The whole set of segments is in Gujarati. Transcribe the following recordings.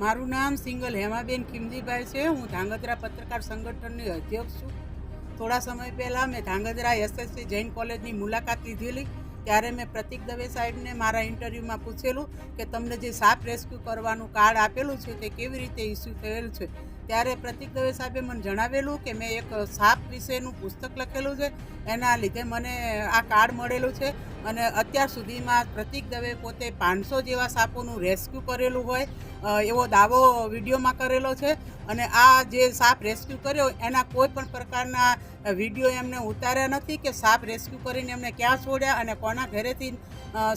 મારું નામ સિંગલ હેમાબેન કિમજીભાઈ છે. હું ધાંગધ્રા પત્રકાર સંગઠનની અધ્યક્ષ છું. થોડા સમય પહેલાં મેં ધાંગધ્રા એસએસસી જૈન કોલેજની મુલાકાત લીધેલી. ત્યારે મેં પ્રતિક દવે સાહેબને મારા ઇન્ટરવ્યૂમાં પૂછેલું કે તમને જે સાપ રેસ્ક્યુ કરવાનું કાર્ડ આપેલું છે તે કેવી રીતે ઇસ્યુ થયેલ છે. ત્યારે પ્રતિક દવે સાહેબે મને જણાવેલું કે મેં એક સાપ વિશેનું પુસ્તક લખેલું છે. એના લીધે મને આ કાર્ડ મળેલું છે. અને અત્યાર સુધીમાં પ્રતિક દવે પોતે પાંચસો જેવા સાપોનું રેસ્ક્યુ કરેલું હોય એવો દાવો વિડીયોમાં કરેલો છે. અને આ જે સાપ રેસ્ક્યુ કર્યો, એના કોઈ પણ પ્રકારના વીડિયો એમને ઉતાર્યા નથી કે સાપ રેસ્ક્યુ કરીને એમને ક્યાં છોડ્યા અને કોના ઘરેથી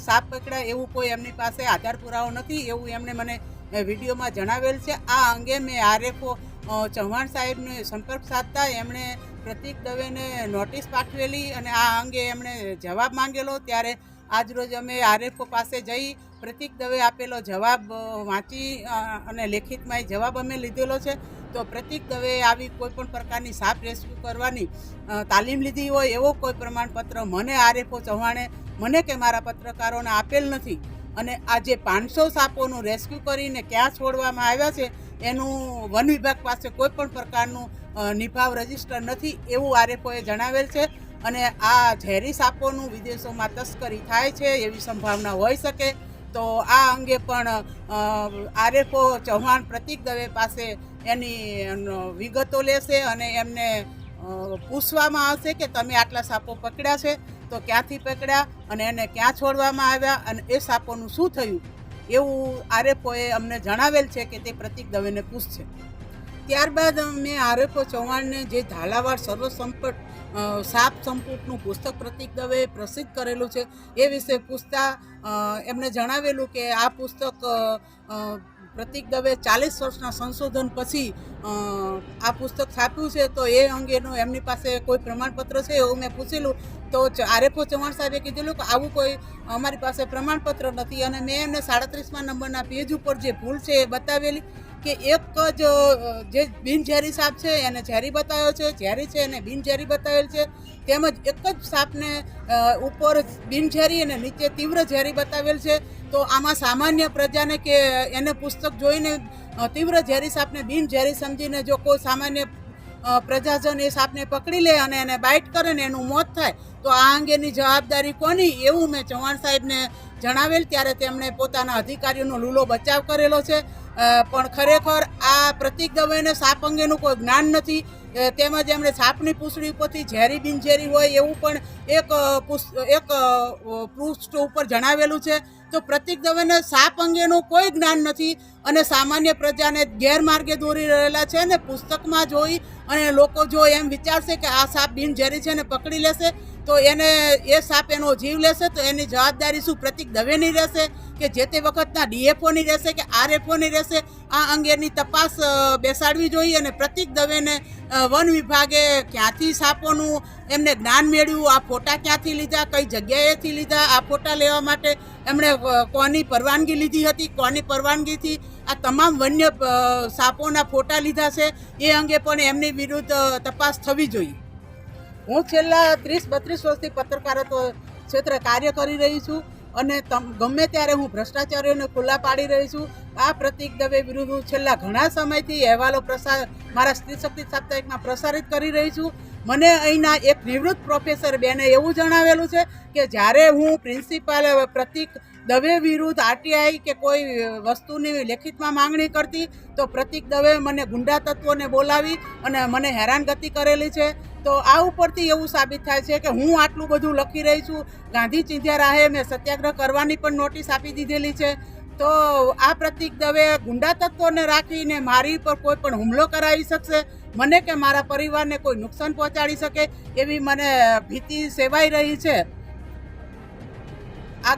સાપ પકડ્યા એવું કોઈ એમની પાસે આધાર પુરાવો નથી એવું એમણે મને વિડીયોમાં જણાવેલ છે. આ અંગે મેં આરએફઓ ચૌહાણ સાહેબને સંપર્ક સાધતા એમણે પ્રતિક દવેને નોટિસ પાઠવેલી અને આ અંગે એમણે જવાબ માંગેલો. ત્યારે આજરોજ અમે આરએફઓ પાસે જઈ પ્રતિક દવે આપેલો જવાબ વાંચી અને લેખિતમાં એ જવાબ અમે લીધેલો છે. તો પ્રતિક દવે આવી કોઈ પણ પ્રકારની સાપ રેસ્ક્યુ કરવાની તાલીમ લીધી હોય એવો કોઈ પ્રમાણપત્ર મને આરએફઓ ચૌહાણે મને કે મારા પત્રકારોને આપેલ નથી. અને આજે પાંચસો સાપોનું રેસ્ક્યુ કરીને ક્યાં છોડવામાં આવ્યા છે એનું વન વિભાગ પાસે કોઈ પણ પ્રકારનું નિભાવ રજિસ્ટર નથી એવું આરએફઓએ જણાવેલ છે. અને આ ઝેરી સાપોનું વિદેશોમાં તસ્કરી થાય છે એવી સંભાવના હોઈ શકે. તો આ અંગે પણ આરએફઓ ચૌહાણ પ્રતિક દવે પાસે એની વિગતો લેશે અને એમને પૂછવામાં આવશે કે તમે આટલા સાપો પકડ્યા છે. તો ક્યાંથી પકડ્યા અને એને ક્યાં છોડવામાં આવ્યા અને એ સાપોનું શું થયું? એવું આરએફઓએ અમને જણાવેલ છે કે તે પ્રતિક દવેને પૂછશે. ત્યારબાદ મેં આરએફઓ ચૌહાણને જે ઝાલાવાડ સર્વસંપટ સાપ સંપુટનું પુસ્તક પ્રતિક દવે પ્રસિદ્ધ કરેલું છે. એ વિશે પૂછતા એમણે જણાવેલું કે આ પુસ્તક પ્રતિક દવે ચાલીસ વર્ષના સંશોધન પછી આ પુસ્તક છાપ્યું છે. તો એ અંગેનું એમની પાસે કોઈ પ્રમાણપત્ર છે એવું મેં પૂછેલું. તો આરેફો ચૌહાણ સાહેબે કીધેલું કે આવું કોઈ અમારી પાસે પ્રમાણપત્ર નથી. અને મેં એમને સાડત્રીસમાં નંબરના પેજ ઉપર જે ભૂલ છે એ બતાવેલી. કે એક જ જે બિનઝેરી સાપ છે એને ઝેરી બતાવ્યો છે, ઝેરી છે એને બિનઝેરી બતાવેલ છે, તેમજ એક જ સાપને ઉપર બિનઝેરી અને નીચે તીવ્ર ઝેરી બતાવેલ છે. તો આમાં સામાન્ય પ્રજાને કે એને પુસ્તક જોઈને તીવ્ર ઝેરી સાપને બિનઝેરી સમજીને જો કોઈ સામાન્ય પ્રજાજન એ સાપને પકડી લે અને એને બાઇટ કરે ને એનું મોત થાય, તો આ અંગેની જવાબદારી કોની? એવું મેં ચૌહાણ સાહેબને જણાવેલ. ત્યારે તેમણે પોતાના અધિકારીઓનો લૂલો બચાવ કરેલો છે. પણ ખરેખર આ પ્રતિક દવેને સાપ અંગેનું કોઈ જ્ઞાન નથી. તેમજ એમણે સાપની પૂંછડી ઉપરથી ઝેરી બિનઝેરી હોય એવું પણ એક એક પૃષ્ઠ ઉપર જણાવેલું છે. તો પ્રતિક દવેને સાપ અંગેનું કોઈ જ્ઞાન નથી અને સામાન્ય પ્રજાને ગેરમાર્ગે દોરી રહેલા છે ને પુસ્તકમાં જોઈ અને લોકો જો એમ વિચારશે કે આ સાપ બિનઝેરી છે ને પકડી લેશે તો એને એ સાપ એનો જીવ લેશે તો એની જવાબદારી શું? પ્રતિક દવેની રહેશે કે જે તે વખતના ડીએફઓની રહેશે કે આરએફઓની રહેશે? આ અંગેની તપાસ બેસાડવી જોઈએ અને પ્રતિક દવેને વન વિભાગે ક્યાંથી સાપોનું એમને જ્ઞાન મેળવ્યું? આ ફોટા ક્યાંથી લીધા? કઈ જગ્યાએથી લીધા? આ ફોટા લેવા માટે એમણે કોની પરવાનગી લીધી હતી? કોની પરવાનગીથી આ તમામ વન્ય સાપોના ફોટા લીધા છે? એ અંગે પણ એમની વિરુદ્ધ તપાસ થવી જોઈએ. હું છેલ્લા ત્રીસ, બત્રીસ વર્ષથી પત્રકારત્વ ક્ષેત્રે કાર્ય કરી રહી છું અને ગમે ત્યારે હું ભ્રષ્ટાચારીઓને ખુલ્લા પાડી રહી છું, આ પ્રતિક દવે વિરુદ્ધ હું છેલ્લા ઘણા સમયથી અહેવાલો પ્રસાર મારા સ્ત્રી શક્તિ સાપ્તાહિકમાં પ્રસારિત કરી રહી છું. મને અહીંના એક નિવૃત્ત પ્રોફેસર બેને એવું જણાવેલું છે કે જ્યારે હું પ્રિન્સિપાલ પ્રતિક દવે વિરુદ્ધ આરટીઆઈ કે કોઈ વસ્તુની લેખિતમાં માંગણી કરતી, તો પ્રતિક દવે મને ગુંડા તત્વોને બોલાવી અને મને હેરાનગતિ કરેલી છે. તો આ ઉપરથી એવું સાબિત થાય છે કે હું આટલું બધું લખી રહી છું, ગાંધી ચિંધ્યા રાહે મેં સત્યાગ્રહ કરવાની પણ નોટિસ આપી દીધેલી છે. તો આ પ્રતિક દવે ગુંડા તત્વોને રાખીને મારી પર કોઈ પણ હુમલો કરાવી શકશે? મને કે મારા પરિવારને કોઈ નુકસાન પહોંચાડી શકે? એવી મને ભીતિ સેવાઈ રહી છે.